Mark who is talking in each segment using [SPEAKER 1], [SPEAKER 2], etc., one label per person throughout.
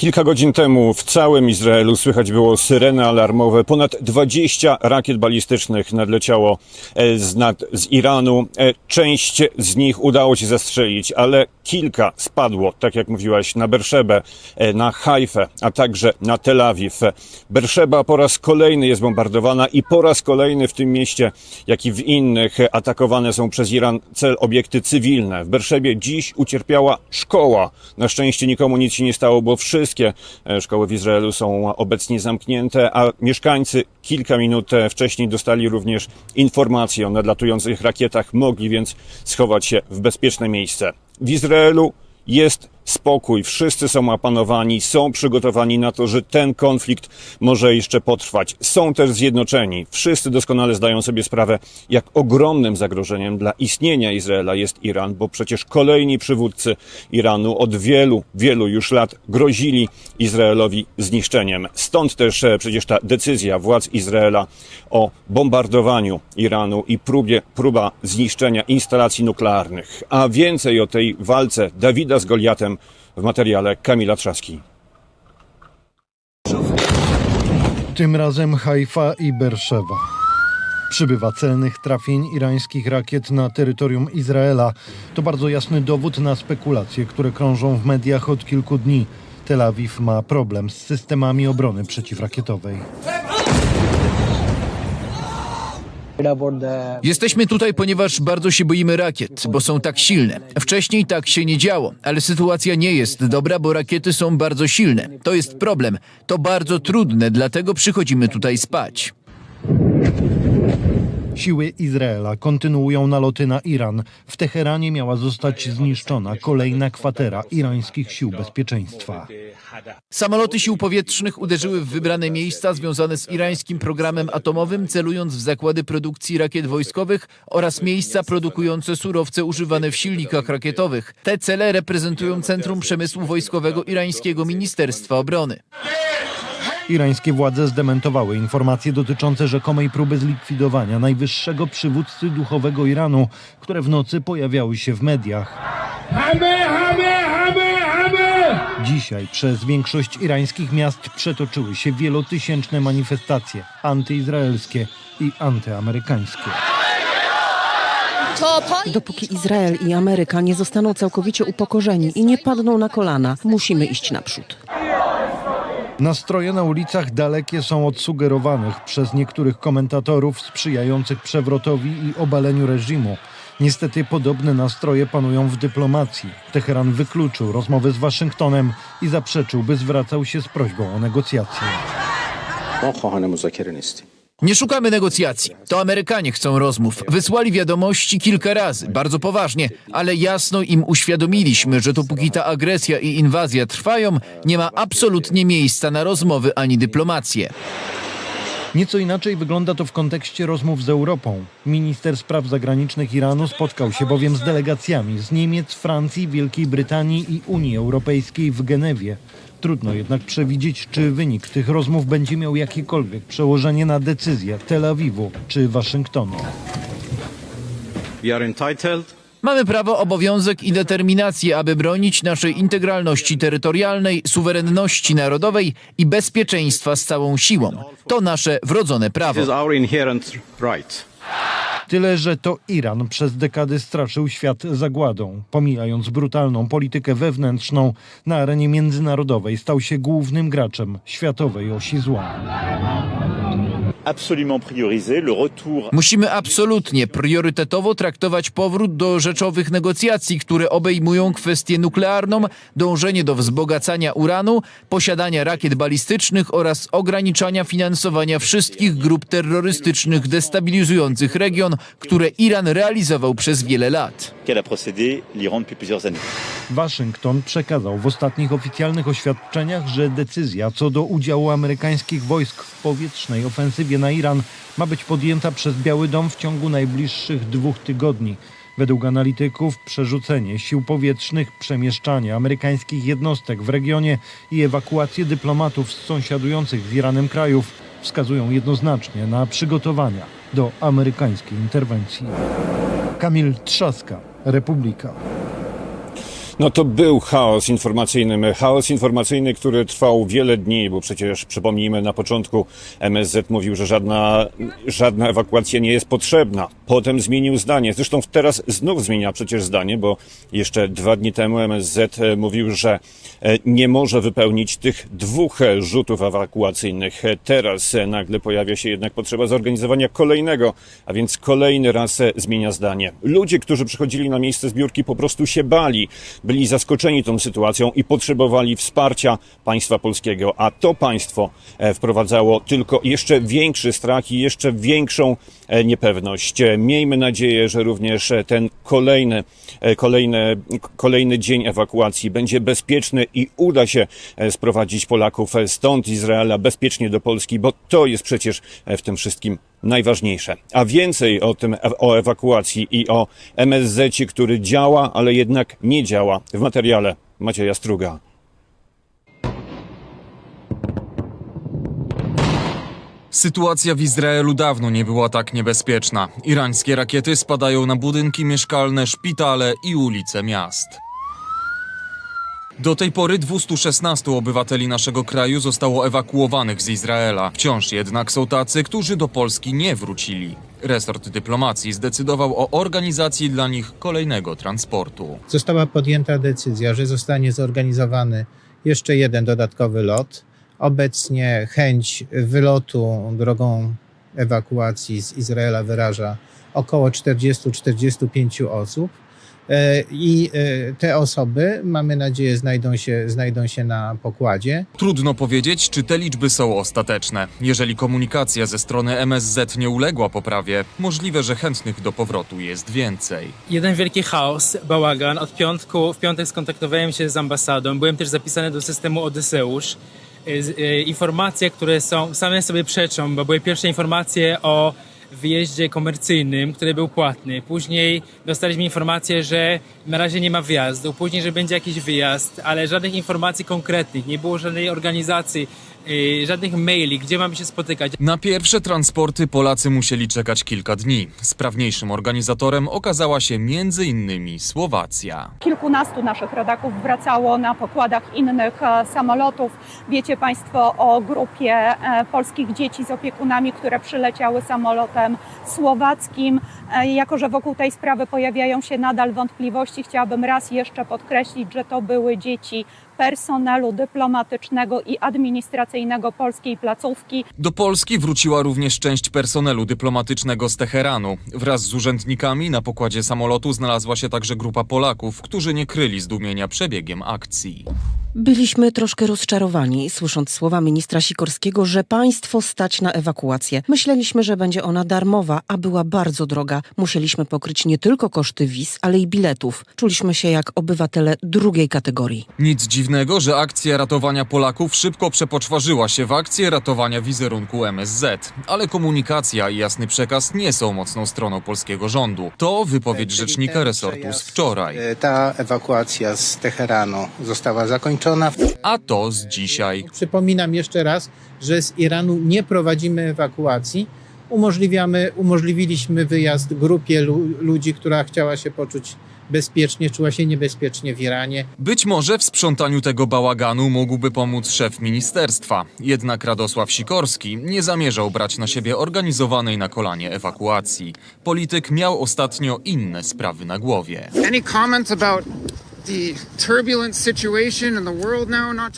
[SPEAKER 1] Kilka godzin temu w całym Izraelu słychać było syreny alarmowe. Ponad 20 rakiet balistycznych nadleciało e, z, nad, z Iranu. E, Część z nich udało się zastrzelić, ale kilka spadło, tak jak mówiłaś, na Berszebę, e, na Hajfę, a także na Tel Awiw. Berszeba po raz kolejny jest bombardowana i po raz kolejny w tym mieście, jak i w innych, atakowane są przez Iran cel obiekty cywilne. W Berszebie dziś ucierpiała szkoła. Na szczęście nikomu nic się nie stało, bo wszystkie e, szkoły w Izraelu są obecnie zamknięte, a mieszkańcy kilka minut e, wcześniej dostali również informację o nadlatujących rakietach, mogli więc schować się w bezpieczne miejsce. W Izraelu jest spokój, wszyscy są opanowani, są przygotowani na to, że ten konflikt może jeszcze potrwać. Są też zjednoczeni. Wszyscy doskonale zdają sobie sprawę, jak ogromnym zagrożeniem dla istnienia Izraela jest Iran, bo przecież kolejni przywódcy Iranu od wielu, wielu już lat grozili Izraelowi zniszczeniem. Stąd też e, przecież ta decyzja władz Izraela o bombardowaniu Iranu i próbie, próba zniszczenia instalacji nuklearnych. A więcej o tej walce Dawida z Goliatem w materiale Kamila Trzaski.
[SPEAKER 2] Tym razem Haifa i Berszewa. Przybywa celnych trafień irańskich rakiet na terytorium Izraela. To bardzo jasny dowód na spekulacje, które krążą w mediach od kilku dni. Tel Awiw ma problem z systemami obrony przeciwrakietowej.
[SPEAKER 3] Jesteśmy tutaj, ponieważ bardzo się boimy rakiet, bo są tak silne. Wcześniej tak się nie działo, ale sytuacja nie jest dobra, bo rakiety są bardzo silne. To jest problem. To bardzo trudne, dlatego przychodzimy tutaj spać.
[SPEAKER 2] Siły Izraela kontynuują naloty na Iran. W Teheranie miała zostać zniszczona kolejna kwatera irańskich sił bezpieczeństwa.
[SPEAKER 3] Samoloty sił powietrznych uderzyły w wybrane miejsca związane z irańskim programem atomowym, celując w zakłady produkcji rakiet wojskowych oraz miejsca produkujące surowce używane w silnikach rakietowych. Te cele reprezentują Centrum Przemysłu Wojskowego Irańskiego Ministerstwa Obrony.
[SPEAKER 2] Irańskie władze zdementowały informacje dotyczące rzekomej próby zlikwidowania najwyższego przywódcy duchowego Iranu, które w nocy pojawiały się w mediach. Dzisiaj przez większość irańskich miast przetoczyły się wielotysięczne manifestacje antyizraelskie i antyamerykańskie.
[SPEAKER 4] Dopóki Izrael i Ameryka nie zostaną całkowicie upokorzeni i nie padną na kolana, musimy iść naprzód.
[SPEAKER 2] Nastroje na ulicach dalekie są od sugerowanych przez niektórych komentatorów sprzyjających przewrotowi i obaleniu reżimu. Niestety podobne nastroje panują w dyplomacji. Teheran wykluczył rozmowy z Waszyngtonem i zaprzeczył, by zwracał się z prośbą o negocjacje.
[SPEAKER 3] Nie szukamy negocjacji. To Amerykanie chcą rozmów. Wysłali wiadomości kilka razy, bardzo poważnie, ale jasno im uświadomiliśmy, że dopóki ta agresja i inwazja trwają, nie ma absolutnie miejsca na rozmowy ani dyplomację.
[SPEAKER 2] Nieco inaczej wygląda to w kontekście rozmów z Europą. Minister spraw zagranicznych Iranu spotkał się bowiem z delegacjami z Niemiec, Francji, Wielkiej Brytanii i Unii Europejskiej w Genewie. Trudno jednak przewidzieć, czy wynik tych rozmów będzie miał jakiekolwiek przełożenie na decyzję Tel Awiwu czy Waszyngtonu.
[SPEAKER 5] We are entitled
[SPEAKER 3] Mamy prawo, obowiązek i determinację, aby bronić naszej integralności terytorialnej, suwerenności narodowej i bezpieczeństwa z całą siłą. To nasze wrodzone prawo.
[SPEAKER 5] This is our inherent right.
[SPEAKER 2] Tyle, że to Iran przez dekady straszył świat zagładą. Pomijając brutalną politykę wewnętrzną, na arenie międzynarodowej stał się głównym graczem światowej osi zła.
[SPEAKER 3] Musimy absolutnie priorytetowo traktować powrót do rzeczowych negocjacji, które obejmują kwestię nuklearną, dążenie do wzbogacania uranu, posiadania rakiet balistycznych oraz ograniczania finansowania wszystkich grup terrorystycznych destabilizujących region, które Iran realizował przez wiele lat.
[SPEAKER 2] Waszyngton przekazał w ostatnich oficjalnych oświadczeniach, że decyzja co do udziału amerykańskich wojsk w powietrznej ofensywie na Iran ma być podjęta przez Biały Dom w ciągu najbliższych dwóch tygodni. Według analityków przerzucenie sił powietrznych, przemieszczanie amerykańskich jednostek w regionie i ewakuację dyplomatów z sąsiadujących z Iranem krajów wskazują jednoznacznie na przygotowania do amerykańskiej interwencji. Kamil Trzaska, Republika.
[SPEAKER 1] No to był chaos informacyjny. Chaos informacyjny, który trwał wiele dni, bo przecież przypomnijmy, na początku MSZ mówił, że żadna, żadna ewakuacja nie jest potrzebna. Potem zmienił zdanie. Zresztą teraz znów zmienia przecież zdanie, bo jeszcze dwa dni temu MSZ e, mówił, że e, nie może wypełnić tych dwóch e, rzutów ewakuacyjnych. Teraz nagle pojawia się jednak potrzeba zorganizowania kolejnego, a więc kolejny raz zmienia zdanie. Ludzie, którzy przychodzili na miejsce zbiórki, po prostu się bali, byli zaskoczeni tą sytuacją i potrzebowali wsparcia państwa polskiego, a to państwo e, wprowadzało tylko jeszcze większy strach i jeszcze większą e, niepewność. E, Miejmy nadzieję, że również ten kolejny, kolejny, kolejny dzień ewakuacji będzie bezpieczny i uda się sprowadzić Polaków stąd Izraela bezpiecznie do Polski, bo to jest przecież w tym wszystkim najważniejsze. A więcej o tym, o ewakuacji i o MSZ, który działa, ale jednak nie działa w materiale Macieja Struga.
[SPEAKER 6] Sytuacja w Izraelu dawno nie była tak niebezpieczna. Irańskie rakiety spadają na budynki mieszkalne, szpitale i ulice miast. Do tej pory 216 obywateli naszego kraju zostało ewakuowanych z Izraela. Wciąż jednak są tacy, którzy do Polski nie wrócili. Resort dyplomacji zdecydował o organizacji dla nich kolejnego transportu.
[SPEAKER 7] Została podjęta decyzja, że zostanie zorganizowany jeszcze jeden dodatkowy lot. Obecnie chęć wylotu drogą ewakuacji z Izraela wyraża około 40-45 osób. E, I e, te osoby, mamy nadzieję, znajdą się, znajdą się na pokładzie.
[SPEAKER 6] Trudno powiedzieć, czy te liczby są ostateczne. Jeżeli komunikacja ze strony MSZ nie uległa poprawie, możliwe, że chętnych do powrotu jest więcej.
[SPEAKER 8] Jeden wielki chaos, bałagan. Od piątku, w piątek skontaktowałem się z ambasadą. Byłem też zapisany do systemu Odyseusz. Y, Informacje, które są, same sobie przeczą, bo były pierwsze informacje o wyjeździe komercyjnym, który był płatny. Później dostaliśmy informację, że na razie nie ma wyjazdu, później, że będzie jakiś wyjazd, ale żadnych informacji konkretnych, nie było żadnej organizacji, y, żadnych maili, gdzie mamy się spotykać.
[SPEAKER 6] Na pierwsze transporty Polacy musieli czekać kilka dni. Sprawniejszym organizatorem okazała się m.in. Słowacja.
[SPEAKER 9] Kilkunastu naszych rodaków wracało na pokładach innych e, samolotów. Wiecie Państwo o grupie e, polskich dzieci z opiekunami, które przyleciały samolotem słowackim. E, Jako, że wokół tej sprawy pojawiają się nadal wątpliwości, chciałabym raz jeszcze podkreślić, że to były dzieci personelu dyplomatycznego i administracyjnego polskiej placówki.
[SPEAKER 6] Do Polski wróciła również część personelu dyplomatycznego z Teheranu. Wraz z urzędnikami na pokładzie samolotu znalazła się także grupa Polaków, którzy nie kryli zdumienia przebiegiem akcji.
[SPEAKER 4] Byliśmy troszkę rozczarowani, słysząc słowa ministra Sikorskiego, że państwo stać na ewakuację. Myśleliśmy, że będzie ona darmowa, a była bardzo droga. Musieliśmy pokryć nie tylko koszty wiz, ale i biletów. Czuliśmy się jak obywatele drugiej kategorii.
[SPEAKER 6] Nic dziwnego, że akcja ratowania Polaków szybko przepoczwarzyła się w akcję ratowania wizerunku MSZ. Ale komunikacja i jasny przekaz nie są mocną stroną polskiego rządu. To wypowiedź rzecznika resortu z wczoraj.
[SPEAKER 7] Ta ewakuacja z Teheranu została zakończona.
[SPEAKER 6] A to z dzisiaj.
[SPEAKER 7] Przypominam jeszcze raz, że z Iranu nie prowadzimy ewakuacji. Umożliwiamy, umożliwiliśmy wyjazd grupie lu- ludzi, która chciała się poczuć bezpiecznie, czuła się niebezpiecznie w Iranie.
[SPEAKER 6] Być może w sprzątaniu tego bałaganu mógłby pomóc szef ministerstwa. Jednak Radosław Sikorski nie zamierzał brać na siebie organizowanej na kolanie ewakuacji. Polityk miał ostatnio inne sprawy na głowie.
[SPEAKER 10] Any comments about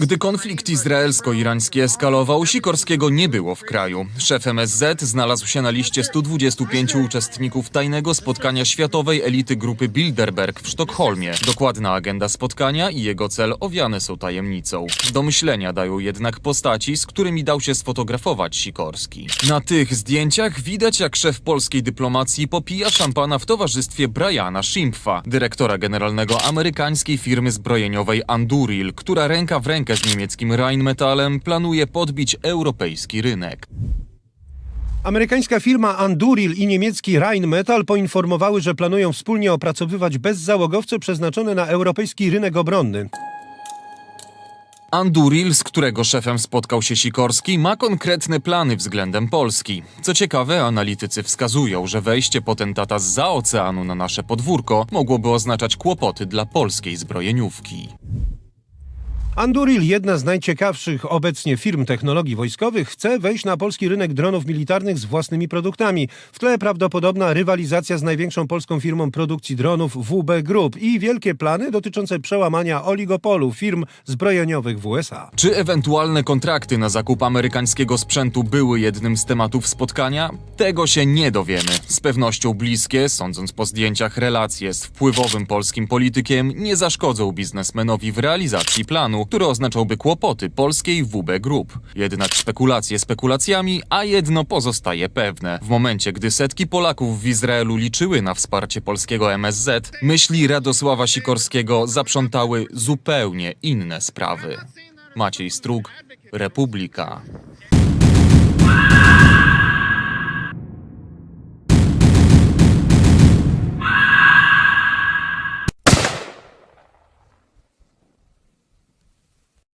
[SPEAKER 6] Gdy konflikt izraelsko-irański eskalował, Sikorskiego nie było w kraju. Szef MSZ znalazł się na liście 125 uczestników tajnego spotkania światowej elity grupy Bilderberg w Sztokholmie. Dokładna agenda spotkania i jego cel owiane są tajemnicą. Do myślenia dają jednak postaci, z którymi dał się sfotografować Sikorski. Na tych zdjęciach widać, jak szef polskiej dyplomacji popija szampana w towarzystwie Briana Schimpfa, dyrektora generalnego amerykańskiej firmy zbrojeniowej Anduril, która ręka w rękę z niemieckim Rheinmetallem planuje podbić europejski rynek.
[SPEAKER 11] Amerykańska firma Anduril i niemiecki Rheinmetall poinformowały, że planują wspólnie opracowywać bezzałogowce przeznaczone na europejski rynek obronny.
[SPEAKER 6] Anduril, z którego szefem spotkał się Sikorski, ma konkretne plany względem Polski. Co ciekawe, analitycy wskazują, że wejście potentata z oceanu na nasze podwórko mogłoby oznaczać kłopoty dla polskiej zbrojeniówki.
[SPEAKER 11] Anduril, jedna z najciekawszych obecnie firm technologii wojskowych, chce wejść na polski rynek dronów militarnych z własnymi produktami. W tle prawdopodobna rywalizacja z największą polską firmą produkcji dronów WB Group i wielkie plany dotyczące przełamania oligopolu firm zbrojeniowych w USA.
[SPEAKER 6] Czy ewentualne kontrakty na zakup amerykańskiego sprzętu były jednym z tematów spotkania? Tego się nie dowiemy. Z pewnością bliskie, sądząc po zdjęciach, relacje z wpływowym polskim politykiem nie zaszkodzą biznesmenowi w realizacji planu, który oznaczałby kłopoty polskiej WB Group. Jednak spekulacje spekulacjami, a jedno pozostaje pewne. W momencie, gdy setki Polaków w Izraelu liczyły na wsparcie polskiego MSZ, myśli Radosława Sikorskiego zaprzątały zupełnie inne sprawy. Maciej Strug, Republika.